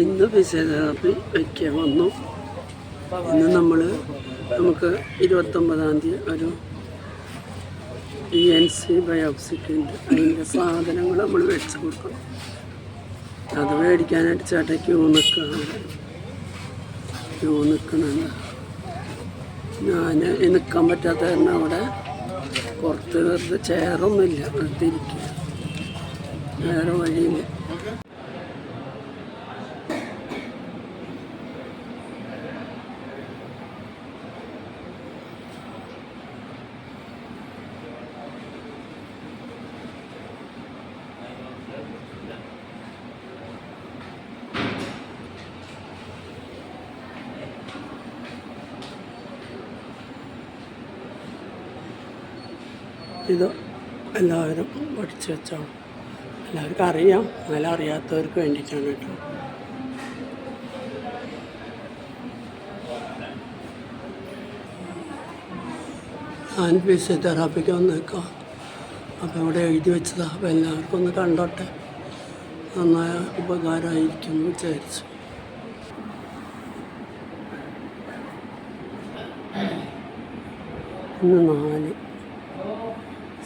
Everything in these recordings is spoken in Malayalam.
ഇന്ന് ഫിസിയോതെറാപ്പി വയ്ക്കാൻ വന്നു. ഇന്ന് നമ്മൾ നമുക്ക് ഇരുപത്തൊമ്പതാം തീയതി ഒരു ഇ എൻ സി ബയോപ്സിക്ക് ഉണ്ട് അതിന്റെ സാധനങ്ങൾ നമ്മൾ മേടിച്ചു കൊടുക്കണം. അത് മേടിക്കാനായിട്ട് ചേട്ടൻ ക്യൂ നിൽക്കുകയാണ് ക്യൂ നിൽക്കുന്നുണ്ട് ഞാൻ നിൽക്കാൻ പറ്റാത്ത കാരണം അവിടെ പുറത്ത് വെറുതെ ചെയറൊന്നുമില്ല വെറുതെ ഇരിക്കുക വേറെ വഴിയില്ല. ഇത് എല്ലാവരും പഠിച്ചു വെച്ചോ എല്ലാവർക്കും അറിയാം. എന്നാലും അറിയാത്തവർക്ക് വേണ്ടിയിട്ടാണ് കേട്ടോ. ഞാൻ ഫിസിയോതെറാപ്പിക്ക് വന്നേക്കാം. അപ്പോൾ ഇവിടെ എഴുതി വെച്ചതാണ് അപ്പോൾ എല്ലാവർക്കും ഒന്ന് കണ്ടോട്ടെ. നന്നായ ഉപകാരമായിരിക്കും എന്ന് വിചാരിച്ചു. ഇന്ന് നാല്.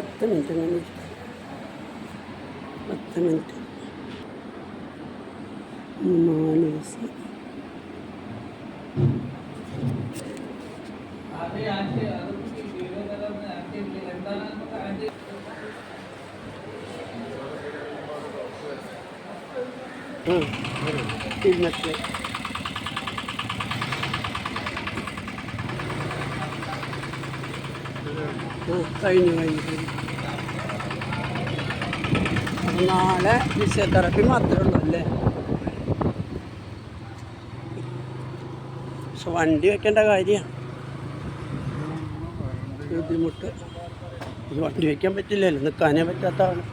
പത്ത് മിനിറ്റ് ഇങ്ങനെ ഇരിക്കാം പത്ത് മിനിറ്റ് നാല് ദിവസം അത് കഴിഞ്ഞു കഴിഞ്ഞു. നാളെ ഫിസിയോതെറപ്പി മാത്രമേ ഉള്ളൂ അല്ലേ? പക്ഷെ വണ്ടി വെക്കേണ്ട കാര്യമാണ്. ബുദ്ധിമുട്ട്. വണ്ടി വെക്കാൻ പറ്റില്ലല്ലോ നിൽക്കാനേ പറ്റാത്തതാണ്.